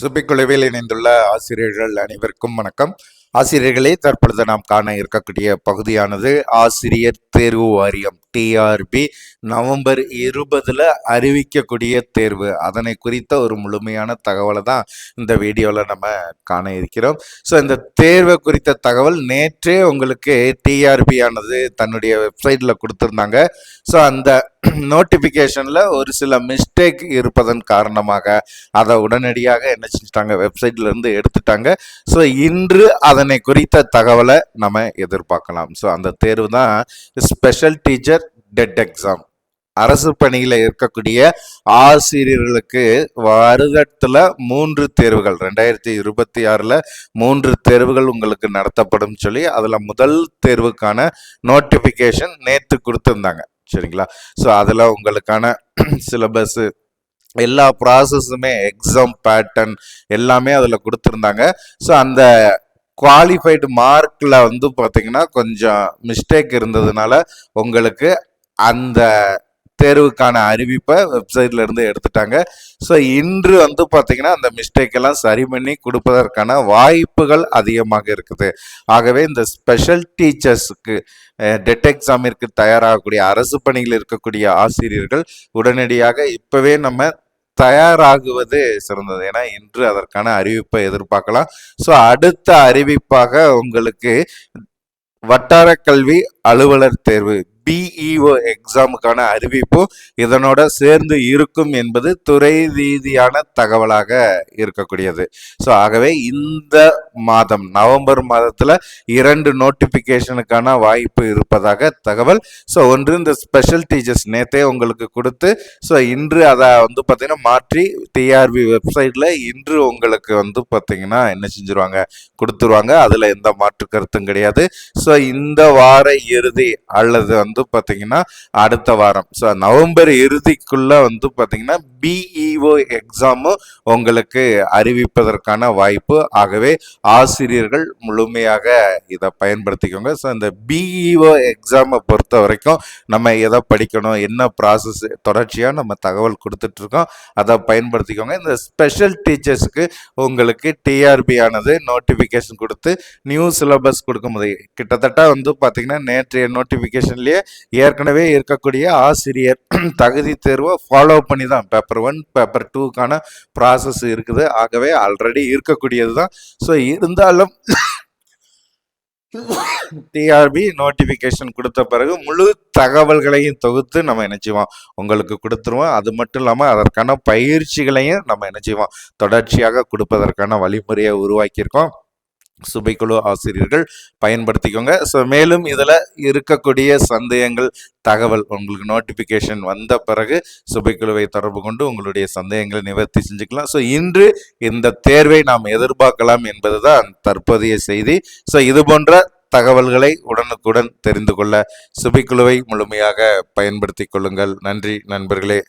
சுபிக்குழுவில் இணைந்துள்ள ஆசிரியர்கள் அனைவருக்கும் வணக்கம். ஆசிரியர்களே தற்பொழுது நாம் காண இருக்கக்கூடிய பகுதியானது ஆசிரியர் தேர்வு வாரியம் டிஆர்பி நவம்பர் இருபதில் அறிவிக்கக்கூடிய தேர்வு. அதனை குறித்த ஒரு முழுமையான தகவலை தான் இந்த வீடியோவில் நம்ம காண இருக்கிறோம். ஸோ இந்த தேர்வை குறித்த தகவல் நேற்றே உங்களுக்கு டிஆர்பி ஆனது தன்னுடைய வெப்சைட்டில் கொடுத்துருந்தாங்க. ஸோ அந்த நோட்டிஃபிகேஷனில் ஒரு சில மிஸ்டேக் இருப்பதன் காரணமாக அதை உடனடியாக என்ன செஞ்சிட்டாங்க? வெப்சைட்லேருந்து எடுத்துட்டாங்க. ஸோ இன்று அதன் குறித்த தகவலை நம்ம எதிர்பார்க்கலாம். ஸோ அந்த தேர்வு தான் ஸ்பெஷல் டீச்சர் டெட் எக்ஸாம் அரசு பணியில் இருக்கக்கூடிய ஆசிரியர்களுக்கு வருடத்தில் மூன்று தேர்வுகள். ரெண்டாயிரத்தி இருபத்தி ஆறில் மூன்று தேர்வுகள் உங்களுக்கு நடத்தப்படும் சொல்லி அதில் முதல் தேர்வுக்கான நோட்டிஃபிகேஷன் நேற்று கொடுத்துருந்தாங்க. சரிங்களா? ஸோ அதில் உங்களுக்கான சிலபஸ்ஸு எல்லா ப்ராசஸுமே எக்ஸாம் பேட்டர்ன் எல்லாமே அதில் கொடுத்துருந்தாங்க. ஸோ அந்த குவாலிஃபைடு மார்க்கில் வந்து பார்த்தீங்கன்னா கொஞ்சம் மிஸ்டேக் இருந்ததுனால உங்களுக்கு அந்த தேர்வுக்கான அறிவிப்பை வெப்சைட்ல இருந்து எடுத்துட்டாங்க. ஸோ இன்று வந்து பார்த்தீங்கன்னா அந்த மிஸ்டேக் எல்லாம் சரி பண்ணி கொடுப்பதற்கான வாய்ப்புகள் அதிகமாக இருக்குது. ஆகவே இந்த ஸ்பெஷல் டீச்சர்ஸுக்கு டெட் எக்ஸாமிற்கு தயாராகக்கூடிய அரசு பணியில் இருக்கக்கூடிய ஆசிரியர்கள் உடனடியாக இப்போவே நம்ம தயாராகுவது சிறந்தது. ஏன்னா இன்று அதற்கான அறிவிப்பை எதிர்பார்க்கலாம். ஸோ அடுத்த அறிவிப்பாக உங்களுக்கு வட்டார கல்வி அலுவலர் தேர்வு பிஇஓ எக்ஸாமுக்கான அறிவிப்பும் இதனோட சேர்ந்து இருக்கும் என்பது துறை ரீதியான தகவலாக இருக்கக்கூடியது. ஸோ ஆகவே இந்த மாதம் நவம்பர் மாதத்தில் இரண்டு நோட்டிஃபிகேஷனுக்கான வாய்ப்பு இருப்பதாக தகவல். ஸோ ஒன்று இந்த ஸ்பெஷல் டீச்சர்ஸ் நேத்தே உங்களுக்கு கொடுத்து ஸோ இன்று அதை வந்து பார்த்தீங்கன்னா மாற்றி டிஆர்பி வெப்சைட்டில் இன்று உங்களுக்கு வந்து பார்த்தீங்கன்னா என்ன செஞ்சுருவாங்க? கொடுத்துருவாங்க. அதில் எந்த மாற்று கருத்தும் கிடையாது. ஸோ இந்த வார இறுதி அல்லது வந்து பார்த்தீங்கன்னா அடுத்த வாரம். ஸோ நவம்பர் இறுதிக்குள்ள வந்து பார்த்தீங்கன்னா பிஇஓ எக்ஸாமும் உங்களுக்கு அறிவிப்பதற்கான வாய்ப்பு. ஆகவே ஆசிரியர்கள் முழுமையாக இதை பயன்படுத்திக்கோங்க. ஸோ இந்த பிஇஓ எக்ஸாமை பொறுத்த வரைக்கும் நம்ம எதை படிக்கணும் என்ன ப்ராசஸ் தொடர்ச்சியாக நம்ம தகவல் கொடுத்துட்டு இருக்கோம் அதை பயன்படுத்திக்கோங்க. இந்த ஸ்பெஷல் டீச்சர்ஸுக்கு உங்களுக்கு டிஆர்பி ஆனது நோட்டிஃபிகேஷன் கொடுத்து நியூ சிலபஸ் கொடுக்கும்போது கிட்டத்தட்ட வந்து பார்த்தீங்கன்னா நேற்றைய நோட்டிஃபிகேஷன்லேயே ஏற்கனவே இருக்கக்கூடிய ஆசிரியர் தகுதி தேர்வை ஃபாலோ பண்ணி தான் பேப்பர் ஒன் பேப்பர் டூக்கான ப்ராசஸ் இருக்குது. ஆகவே ஆல்ரெடி இருக்கக்கூடியது தான். ஸோ இருந்தாலும் டிஆர்பி நோட்டிஃபிகேஷன் கொடுத்த பிறகு முழு தகவல்களையும் தொகுத்து நம்ம என்ன செய்வோம்? உங்களுக்கு கொடுத்துருவோம். அது மட்டும் இல்லாமல் அதற்கான பயிற்சிகளையும் நம்ம என்ன செய்வோம்? தொடர்ச்சியாக கொடுப்பதற்கான வழிமுறையை உருவாக்கியிருக்கோம். சுபைக்குழு ஆசிரியர்கள் பயன்படுத்திக்கோங்க. ஸோ மேலும் இதில் இருக்கக்கூடிய சந்தேகங்கள் தகவல் உங்களுக்கு நோட்டிஃபிகேஷன் வந்த பிறகு சுபைக்குழுவை தொடர்பு கொண்டு உங்களுடைய சந்தேகங்களை நிவர்த்தி செஞ்சுக்கலாம். ஸோ இன்று இந்த தேர்வை நாம் எதிர்பார்க்கலாம் என்பதுதான் தற்போதைய செய்தி. ஸோ இது போன்ற தகவல்களை உடனுக்குடன் தெரிந்து கொள்ள சுபிக்குழுவை முழுமையாக பயன்படுத்திக் கொள்ளுங்கள். நன்றி நண்பர்களே.